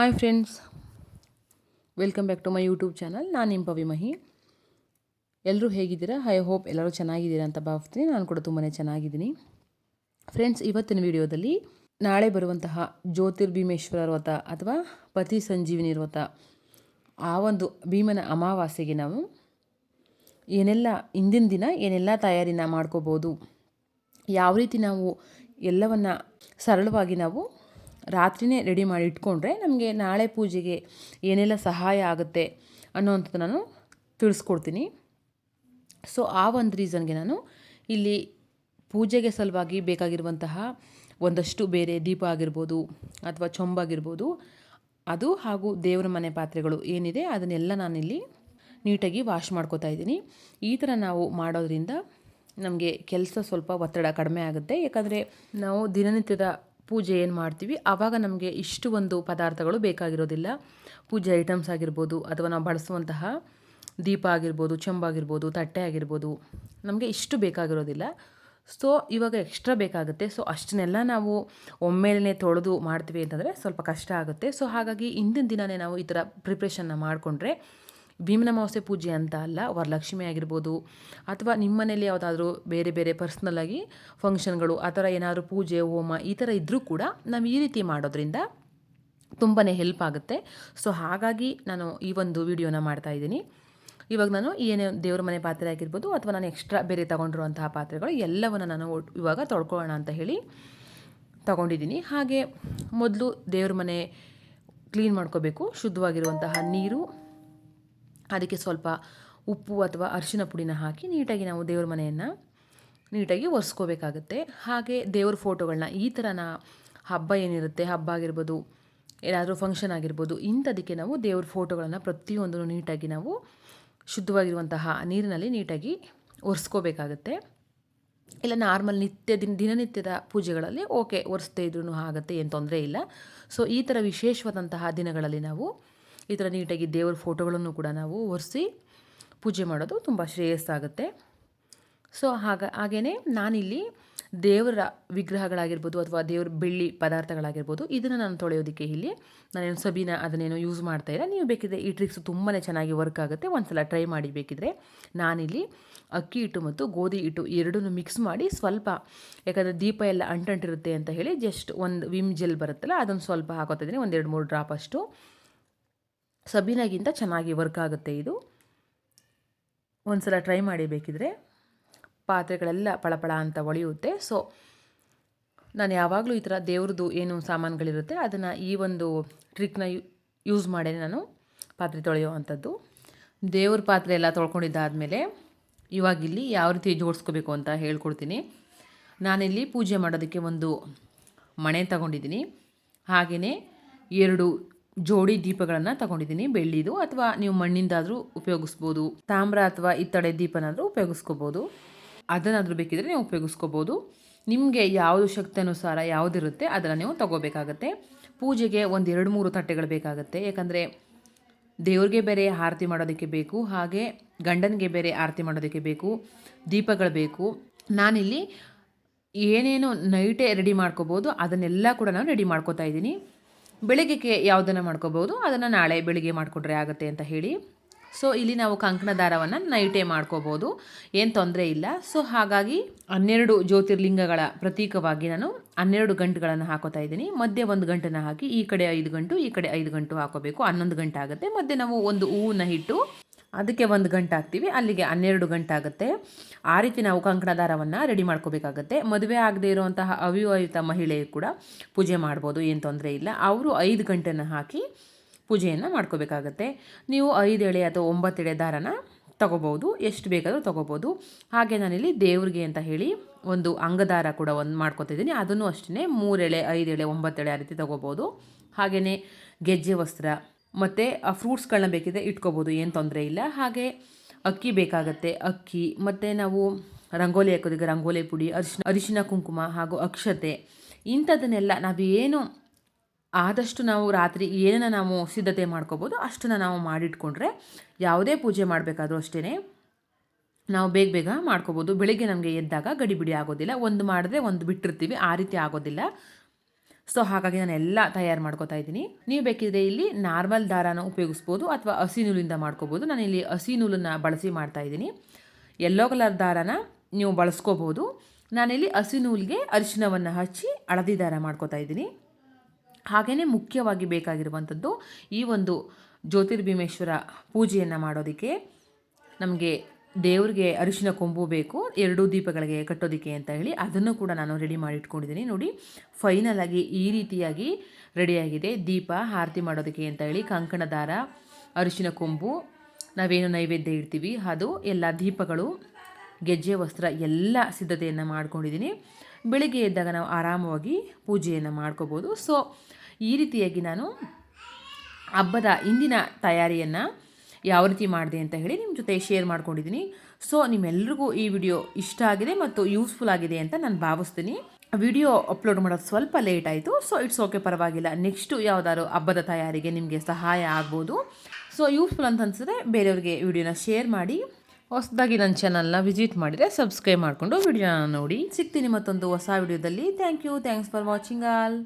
Hi friends welcome back to my YouTube channel ನಾನು ನಿಮ್ಮ ಪವಿಮಹಿ ಎಲ್ಲರೂ ಹೇಗಿದ್ದೀರಾ? ಐ ಹೋಪ್ ಎಲ್ಲರೂ ಚೆನ್ನಾಗಿದ್ದೀರಾ ಅಂತ ಭಾವಿಸ್ತೀನಿ. ನಾನು ಕೂಡ ತುಂಬಾ ಚೆನ್ನಾಗಿದ್ದೀನಿ. ಫ್ರೆಂಡ್ಸ್ ಇವತ್ತಿನ ವಿಡಿಯೋದಲ್ಲಿ ನಾಳೆ ಬರುವಂತಹ ಜ್ಯೋತಿರ್ಭೀಮೇಶ್ವರ ವ್ರತ ಅಥವಾ ಪತಿ ಸಂಜೀವಿನಿ ವ್ರತ, ಆ ಒಂದು ಭೀಮನ ಅಮಾವಾಸ್ಯೆಗೆ ನಾವು ಏನೆಲ್ಲ ಇಂದಿನ ದಿನ, ಏನೆಲ್ಲ ತಯಾರಿನ ಮಾಡ್ಕೋಬೋದು, ಯಾವ ರೀತಿ ನಾವು ಎಲ್ಲವನ್ನು ಸರಳವಾಗಿ ನಾವು ರಾತ್ರಿನೇ ರೆಡಿ ಮಾಡಿ ಇಟ್ಕೊಂಡ್ರೆ ನಮಗೆ ನಾಳೆ ಪೂಜೆಗೆ ಏನೆಲ್ಲ ಸಹಾಯ ಆಗುತ್ತೆ ಅನ್ನೋವಂಥದ್ದು ನಾನು ತಿಳಿಸ್ಕೊಡ್ತೀನಿ. ಸೊ ಆ ಒಂದು ರೀಸನ್ಗೆ ನಾನು ಇಲ್ಲಿ ಪೂಜೆಗೆ ಸಲುವಾಗಿ ಬೇಕಾಗಿರುವಂತಹ ಒಂದಷ್ಟು ಬೇರೆ ದೀಪ ಆಗಿರ್ಬೋದು ಅಥವಾ ಚೊಂಬಾಗಿರ್ಬೋದು ಅದು ಹಾಗೂ ದೇವರ ಮನೆ ಪಾತ್ರೆಗಳು ಏನಿದೆ ಅದನ್ನೆಲ್ಲ ನಾನಿಲ್ಲಿ ನೀಟಾಗಿ ವಾಶ್ ಮಾಡ್ಕೋತಾ ಇದ್ದೀನಿ. ಈ ಥರ ನಾವು ಮಾಡೋದ್ರಿಂದ ನಮಗೆ ಕೆಲಸ ಸ್ವಲ್ಪ ಒತ್ತಡ ಕಡಿಮೆ ಆಗುತ್ತೆ. ಯಾಕಂದರೆ ನಾವು ದಿನನಿತ್ಯದ ಪೂಜೆ ಏನು ಮಾಡ್ತೀವಿ ಆವಾಗ ನಮಗೆ ಇಷ್ಟು ಒಂದು ಪದಾರ್ಥಗಳು ಬೇಕಾಗಿರೋದಿಲ್ಲ. ಪೂಜೆ ಐಟಮ್ಸ್ ಆಗಿರ್ಬೋದು ಅಥವಾ ನಾವು ಬಳಸುವಂತಹ ದೀಪ ಆಗಿರ್ಬೋದು ಚೆಂಬಾಗಿರ್ಬೋದು ತಟ್ಟೆ ಆಗಿರ್ಬೋದು, ನಮಗೆ ಇಷ್ಟು ಬೇಕಾಗಿರೋದಿಲ್ಲ. ಸೊ ಇವಾಗ ಎಕ್ಸ್ಟ್ರಾ ಬೇಕಾಗುತ್ತೆ. ಸೊ ಅಷ್ಟನ್ನೆಲ್ಲ ನಾವು ಒಮ್ಮೆಲೇ ತೊಳೆದು ಮಾಡ್ತೀವಿ ಅಂತಂದರೆ ಸ್ವಲ್ಪ ಕಷ್ಟ ಆಗುತ್ತೆ. ಸೊ ಹಾಗಾಗಿ ಹಿಂದಿನ ದಿನವೇ ನಾವು ಈ ಥರ ಪ್ರಿಪ್ರೇಷನ್ನ ಮಾಡಿಕೊಂಡ್ರೆ ಭೀಮನಮಾವಾಸ್ಯೆ ಪೂಜೆ ಅಂತ ಅಲ್ಲ, ವರಲಕ್ಷ್ಮಿ ಆಗಿರ್ಬೋದು, ಅಥವಾ ನಿಮ್ಮ ಮನೇಲಿ ಯಾವುದಾದ್ರೂ ಬೇರೆ ಬೇರೆ ಪರ್ಸ್ನಲ್ಲಾಗಿ ಫಂಕ್ಷನ್ಗಳು ಆ ಥರ ಏನಾದರೂ ಪೂಜೆ, ಹೋಮ ಈ ಥರ ಇದ್ದರೂ ಕೂಡ ನಾವು ಈ ರೀತಿ ಮಾಡೋದ್ರಿಂದ ತುಂಬಾ ಹೆಲ್ಪ್ ಆಗುತ್ತೆ. ಸೊ ಹಾಗಾಗಿ ನಾನು ಈ ಒಂದು ವಿಡಿಯೋನ ಮಾಡ್ತಾ ಇದ್ದೀನಿ. ಇವಾಗ ನಾನು ಏನೇ ದೇವ್ರ ಮನೆ ಪಾತ್ರೆ ಆಗಿರ್ಬೋದು ಅಥವಾ ನಾನು ಎಕ್ಸ್ಟ್ರಾ ಬೇರೆ ತೊಗೊಂಡಿರುವಂತಹ ಪಾತ್ರೆಗಳು ಎಲ್ಲವನ್ನು ನಾನು ಇವಾಗ ತೊಳ್ಕೊಳ್ಳೋಣ ಅಂತ ಹೇಳಿ ತಗೊಂಡಿದ್ದೀನಿ. ಹಾಗೆ ಮೊದಲು ದೇವ್ರ ಮನೆ ಕ್ಲೀನ್ ಮಾಡ್ಕೋಬೇಕು, ಶುದ್ಧವಾಗಿರುವಂತಹ ನೀರು ಅದಕ್ಕೆ ಸ್ವಲ್ಪ ಉಪ್ಪು ಅಥವಾ ಅರಿಶಿನ ಪುಡಿನ ಹಾಕಿ ನೀಟಾಗಿ ನಾವು ದೇವ್ರ ಮನೆಯನ್ನು ನೀಟಾಗಿ ಒರೆಸ್ಕೋಬೇಕಾಗುತ್ತೆ. ಹಾಗೆ ದೇವ್ರ ಫೋಟೋಗಳನ್ನ ಈ ಥರನ ಹಬ್ಬ ಏನಿರುತ್ತೆ, ಹಬ್ಬ ಆಗಿರ್ಬೋದು, ಏನಾದರೂ ಫಂಕ್ಷನ್ ಆಗಿರ್ಬೋದು, ಇಂಥದಕ್ಕೆ ನಾವು ದೇವ್ರ ಫೋಟೋಗಳನ್ನು ಪ್ರತಿಯೊಂದನ್ನು ನೀಟಾಗಿ ನಾವು ಶುದ್ಧವಾಗಿರುವಂತಹ ನೀರಿನಲ್ಲಿ ನೀಟಾಗಿ ಒರೆಸ್ಕೋಬೇಕಾಗತ್ತೆ. ಇಲ್ಲ ನಾರ್ಮಲ್ ನಿತ್ಯ ದಿನ, ದಿನನಿತ್ಯದ ಪೂಜೆಗಳಲ್ಲಿ ಓಕೆ, ಒರೆಸ್ದೇ ಇದ್ರೂ ಆಗುತ್ತೆ, ಏನು ತೊಂದರೆ ಇಲ್ಲ. ಸೊ ಈ ಥರ ವಿಶೇಷವಾದಂತಹ ದಿನಗಳಲ್ಲಿ ನಾವು ಈ ಥರ ನೀಟಾಗಿ ದೇವರ ಫೋಟೋಗಳನ್ನು ಕೂಡ ನಾವು ಒರೆಸಿ ಪೂಜೆ ಮಾಡೋದು ತುಂಬ ಶ್ರೇಯಸ್ಸಾಗುತ್ತೆ. ಸೊ ಹಾಗ ಹಾಗೆಯೇ ನಾನಿಲ್ಲಿ ದೇವರ ವಿಗ್ರಹಗಳಾಗಿರ್ಬೋದು ಅಥವಾ ದೇವ್ರ ಬೆಳ್ಳಿ ಪದಾರ್ಥಗಳಾಗಿರ್ಬೋದು ಇದನ್ನು ನಾನು ತೊಳೆಯೋದಕ್ಕೆ ಇಲ್ಲಿ ನಾನೇನು ಸಬೀನ ಅದನ್ನೇನು ಯೂಸ್ ಮಾಡ್ತಾ ಇಲ್ಲ ನೀವು ಬೇಕಿದ್ರೆ ಈ ಟ್ರಿಕ್ಸ್ ತುಂಬಾ ಚೆನ್ನಾಗಿ ವರ್ಕ್ ಆಗುತ್ತೆ. ಒಂದು ಟ್ರೈ ಮಾಡಿ ಬೇಕಿದ್ರೆ ನಾನಿಲ್ಲಿ ಅಕ್ಕಿ ಹಿಟ್ಟು ಮತ್ತು ಗೋಧಿ ಹಿಟ್ಟು ಎರಡನ್ನೂ ಮಿಕ್ಸ್ ಮಾಡಿ ಸ್ವಲ್ಪ, ಯಾಕಂದರೆ ದೀಪ ಎಲ್ಲ ಅಂಟಂಟಿರುತ್ತೆ ಅಂತ ಹೇಳಿ ಜಸ್ಟ್ ಒಂದು ವಿಮ್ ಜೆಲ್ ಬರುತ್ತಲ್ಲ ಅದನ್ನು ಸ್ವಲ್ಪ ಹಾಕೋತಿದ್ದೀನಿ ಒಂದೆರಡು ಮೂರು ಡ್ರಾಪ್ ಅಷ್ಟು. ಸಬೀನಾಗಿಂತ ಚೆನ್ನಾಗಿ ವರ್ಕ್ ಆಗುತ್ತೆ ಇದು. ಒಂದು ಸಲ ಟ್ರೈ ಮಾಡಿ ಬೇಕಿದ್ರೆ ಪಾತ್ರೆಗಳೆಲ್ಲ ಪಳಪಳ ಅಂತ ಒಳೆಯುತ್ತೆ. ಸೊ ನಾನು ಯಾವಾಗಲೂ ಈ ಥರ ದೇವ್ರದ್ದು ಏನು ಸಾಮಾನುಗಳಿರುತ್ತೆ, ಅದನ್ನು ಈ ಒಂದು ಟ್ರಿಕ್ನ ಯೂಸ್ ಮಾಡೇ ನಾನು ಪಾತ್ರೆ ತೊಳೆಯೋ ಅಂಥದ್ದು ದೇವ್ರ ಪಾತ್ರೆ ಎಲ್ಲ ತೊಳ್ಕೊಂಡಿದ್ದಾದಮೇಲೆ ಇವಾಗಿಲ್ಲಿ ಯಾವ ರೀತಿ ಜೋಡಿಸ್ಕೋಬೇಕು ಅಂತ ಹೇಳ್ಕೊಡ್ತೀನಿ. ನಾನಿಲ್ಲಿ ಪೂಜೆ ಮಾಡೋದಕ್ಕೆ ಒಂದು ಮಣೆ ತಗೊಂಡಿದ್ದೀನಿ. ಹಾಗೆಯೇ ಎರಡು ಜೋಡಿ ದೀಪಗಳನ್ನು ತಗೊಂಡಿದ್ದೀನಿ. ಬೆಳ್ಳಿದು ಅಥವಾ ನೀವು ಮಣ್ಣಿಂದಾದರೂ ಉಪಯೋಗಿಸ್ಬೋದು. ತಾಮ್ರ ಅಥವಾ ಇತ್ತಡೆ ದೀಪನಾದರೂ ಉಪಯೋಗಿಸ್ಕೋಬೋದು. ಅದನ್ನಾದರೂ ಬೇಕಿದ್ರೆ ನೀವು ಉಪಯೋಗಿಸ್ಕೋಬೋದು. ನಿಮಗೆ ಯಾವುದು ಶಕ್ತಿ ಅನುಸಾರ ಯಾವುದಿರುತ್ತೆ ಅದನ್ನು ನೀವು ತಗೋಬೇಕಾಗತ್ತೆ. ಪೂಜೆಗೆ ಒಂದು ಎರಡು ಮೂರು ತಟ್ಟೆಗಳು ಬೇಕಾಗುತ್ತೆ. ಯಾಕಂದರೆ ದೇವ್ರಿಗೆ ಬೇರೆ ಆರತಿ ಮಾಡೋದಕ್ಕೆ ಬೇಕು. ಹಾಗೆ ಗಂಡನಿಗೆ ಬೇರೆ ಆರತಿ ಮಾಡೋದಕ್ಕೆ ಬೇಕು. ದೀಪಗಳು ಬೇಕು. ನಾನಿಲ್ಲಿ ಏನೇನು ನೈಟೇ ರೆಡಿ ಮಾಡ್ಕೋಬೋದು, ಅದನ್ನೆಲ್ಲ ಕೂಡ ನಾನು ರೆಡಿ ಮಾಡ್ಕೋತಾ ಇದ್ದೀನಿ. ಬೆಳಗ್ಗೆಗೆ ಯಾವುದನ್ನು ಮಾಡ್ಕೋಬೋದು? ಅದನ್ನು ನಾಳೆ ಬೆಳಿಗ್ಗೆ ಮಾಡಿಕೊಟ್ರೆ ಆಗುತ್ತೆ ಅಂತ ಹೇಳಿ. ಸೊ ಇಲ್ಲಿ ನಾವು ಕಂಕಣ ದಾರವನ್ನು ನೈಟೇ ಮಾಡ್ಕೋಬೋದು. ಏನು ತೊಂದರೆ ಇಲ್ಲ. ಸೊ ಹಾಗಾಗಿ ಹನ್ನೆರಡು ಜ್ಯೋತಿರ್ಲಿಂಗಗಳ ಪ್ರತೀಕವಾಗಿ ನಾನು ಹನ್ನೆರಡು ಗಂಟುಗಳನ್ನು ಹಾಕೋತಾ ಇದ್ದೀನಿ. ಮಧ್ಯೆ ಒಂದು ಗಂಟನ್ನು ಹಾಕಿ, ಈ ಕಡೆ ಐದು ಗಂಟು, ಈ ಕಡೆ ಐದು ಗಂಟು ಹಾಕೋಬೇಕು. ಹನ್ನೊಂದು ಗಂಟೆ ಆಗುತ್ತೆ. ಮಧ್ಯೆ ನಾವು ಒಂದು ಹೂವನ್ನು ಇಟ್ಟು ಅದಕ್ಕೆ ಒಂದು ಗಂಟೆ ಹಾಕ್ತೀವಿ. ಅಲ್ಲಿಗೆ ಹನ್ನೆರಡು ಗಂಟೆ ಆಗುತ್ತೆ. ಆ ರೀತಿ ನಾವು ಕಂಕಣ ದಾರವನ್ನು ರೆಡಿ ಮಾಡ್ಕೋಬೇಕಾಗತ್ತೆ. ಮದುವೆ ಆಗದೆ ಇರುವಂತಹ ಅವಿವಾಹಿತ ಮಹಿಳೆಯು ಕೂಡ ಪೂಜೆ ಮಾಡ್ಬೋದು. ಏನು ತೊಂದರೆ ಇಲ್ಲ. ಅವರು ಐದು ಗಂಟೆನ ಹಾಕಿ ಪೂಜೆಯನ್ನು ಮಾಡ್ಕೋಬೇಕಾಗತ್ತೆ. ನೀವು ಐದು ಎಳೆ ಅಥವಾ ಒಂಬತ್ತು ಎಳೆ ದಾರನ ತಗೋಬೋದು ಎಷ್ಟು ಬೇಕಾದರೂ ತೊಗೋಬೋದು ಹಾಗೆ ನಾನಿಲ್ಲಿ ದೇವ್ರಿಗೆ ಅಂತ ಹೇಳಿ ಒಂದು ಅಂಗದಾರ ಕೂಡ ಒಂದು ಮಾಡ್ಕೊತಿದ್ದೀನಿ. ಅದನ್ನು ಅಷ್ಟೇ ಮೂರೆಳೆ ಐದು ಎಳೆ, ಒಂಬತ್ತು ಎಳೆ ಆ ರೀತಿ ತೊಗೋಬೋದು ಹಾಗೆಯೇ ಗೆಜ್ಜೆ ವಸ್ತ್ರ ಮತ್ತು, ಆ ಫ್ರೂಟ್ಸ್ಗಳನ್ನ ಬೇಕಿದ್ರೆ ಇಟ್ಕೋಬೋದು, ಏನು ತೊಂದರೆ ಇಲ್ಲ. ಹಾಗೆ ಅಕ್ಕಿ ಬೇಕಾಗತ್ತೆ. ಅಕ್ಕಿ, ಮತ್ತು ನಾವು ರಂಗೋಲಿ ಹಾಕೋದಕ್ಕೆ ರಂಗೋಲಿ ಪುಡಿ ಅರಿಶಿನ ಅರಿಶಿನ ಕುಂಕುಮ ಹಾಗೂ ಅಕ್ಷತೆ ಇಂಥದ್ದನ್ನೆಲ್ಲ ಏನು ಆದಷ್ಟು ನಾವು ರಾತ್ರಿ ಏನನ್ನ ನಾವು ಸಿದ್ಧತೆ ಮಾಡ್ಕೋಬೋದು, ಅಷ್ಟನ್ನು ನಾವು ಮಾಡಿಟ್ಕೊಂಡ್ರೆ ಯಾವುದೇ ಪೂಜೆ ಮಾಡಬೇಕಾದ್ರೂ ಅಷ್ಟೇ ನಾವು ಬೇಗ ಬೇಗ ಮಾಡ್ಕೋಬೋದು. ಬೆಳಿಗ್ಗೆ ನಮಗೆ ಎದ್ದಾಗ ಗಡಿಬಿಡಿ ಆಗೋದಿಲ್ಲ. ಒಂದು ಮಾಡಿದ್ರೆ ಒಂದು ಬಿಟ್ಟಿರ್ತೀವಿ. ಆ ರೀತಿ ಆಗೋದಿಲ್ಲ. ಸೊ ಹಾಗಾಗಿ ನಾನು ಎಲ್ಲ ತಯಾರು ಮಾಡ್ಕೋತಾ ಇದ್ದೀನಿ. ನೀವು ಬೇಕಿದ್ರೆ ಇಲ್ಲಿ ನಾರ್ಮಲ್ ದಾರಾನ ಉಪಯೋಗಿಸ್ಬೋದು ಅಥವಾ ಹಸಿ ನೂಲಿಂದ ಮಾಡ್ಕೋಬೋದು. ನಾನು ಇಲ್ಲಿ ಹಸಿ ನೂಲನ್ನು ಬಳಸಿ ಮಾಡ್ತಾ ಇದ್ದೀನಿ. ಯೆಲ್ಲೋ ಕಲರ್ ದಾರಾನ ನೀವು ಬಳಸ್ಕೋಬೋದು. ನಾನಿಲ್ಲಿ ಹಸಿ ನೂಲಿಗೆ ಅರಿಶಿನವನ್ನು ಹಚ್ಚಿ ಹಳದಿ ದಾರ ಮಾಡ್ಕೋತಾ ಇದ್ದೀನಿ. ಹಾಗೆಯೇ ಮುಖ್ಯವಾಗಿ ಬೇಕಾಗಿರುವಂಥದ್ದು ಈ ಒಂದು ಜ್ಯೋತಿರ್ಭೀಮೇಶ್ವರ ಪೂಜೆಯನ್ನು ಮಾಡೋದಕ್ಕೆ ನಮಗೆ ದೇವ್ರಿಗೆ ಅರಿಶಿನ ಕೊಂಬು ಬೇಕು, ಎರಡೂ ದೀಪಗಳಿಗೆ ಕಟ್ಟೋದಕ್ಕೆ ಅಂತ ಹೇಳಿ ಅದನ್ನು ಕೂಡ ನಾನು ರೆಡಿ ಮಾಡಿ ಇಟ್ಕೊಂಡಿದ್ದೀನಿ. ನೋಡಿ ಫೈನಲ್ ಆಗಿ ಈ ರೀತಿಯಾಗಿ ರೆಡಿಯಾಗಿದೆ ದೀಪ, ಆರತಿ ಮಾಡೋದಕ್ಕೆ ಅಂತ ಹೇಳಿ ಕಂಕಣ ದಾರ, ಅರಿಶಿನ ಕೊಂಬು, ನಾವೇನು ನೈವೇದ್ಯ ಇಡ್ತೀವಿ, ಅದು ಎಲ್ಲ ದೀಪಗಳು, ಗೆಜ್ಜೆ, ವಸ್ತ್ರ ಎಲ್ಲ ಸಿದ್ಧತೆಯನ್ನು ಮಾಡ್ಕೊಂಡಿದ್ದೀನಿ. ಬೆಳಿಗ್ಗೆ ಎದ್ದಾಗ ನಾವು ಆರಾಮವಾಗಿ ಪೂಜೆಯನ್ನು ಮಾಡ್ಕೋಬೋದು. ಸೊ ಈ ರೀತಿಯಾಗಿ ನಾನು ಹಬ್ಬದ ಇಂದಿನ ತಯಾರಿಯನ್ನು ಯಾವ ರೀತಿ ಮಾಡಿದೆ ಅಂತ ಹೇಳಿ ನಿಮ್ಮ ಜೊತೆ ಶೇರ್ ಮಾಡ್ಕೊಂಡಿದ್ದೀನಿ ಸೊ ನಿಮ್ಮೆಲ್ರಿಗೂ ಈ ವಿಡಿಯೋ ಇಷ್ಟ ಆಗಿದೆ ಮತ್ತು ಯೂಸ್ಫುಲ್ ಆಗಿದೆ ಅಂತ ನಾನು ಭಾವಿಸ್ತೀನಿ. ವಿಡಿಯೋ ಅಪ್ಲೋಡ್ ಮಾಡೋದು ಸ್ವಲ್ಪ ಲೇಟ್ ಆಯಿತು. ಸೊ ಇಟ್ಸ್ ಓಕೆ ಪರವಾಗಿಲ್ಲ. ನೆಕ್ಸ್ಟು ಯಾವುದಾದ್ರು ಹಬ್ಬದ ತಯಾರಿಗೆ ನಿಮಗೆ ಸಹಾಯ ಆಗ್ಬೋದು. ಸೊ ಯೂಸ್ಫುಲ್ ಅಂತ ಅನ್ಸಿದ್ರೆ ಬೇರೆಯವ್ರಿಗೆ ವಿಡಿಯೋನ ಶೇರ್ ಮಾಡಿ. ಹೊಸದಾಗಿ ನನ್ನ ಚಾನಲ್ನ ವಿಸಿಟ್ ಮಾಡಿದರೆ ಸಬ್ಸ್ಕ್ರೈಬ್ ಮಾಡಿಕೊಂಡು ವಿಡಿಯೋನ ನೋಡಿ. ಸಿಗ್ತೀನಿ ಮತ್ತೊಂದು ಹೊಸ ವಿಡಿಯೋದಲ್ಲಿ thank you thanks for watching all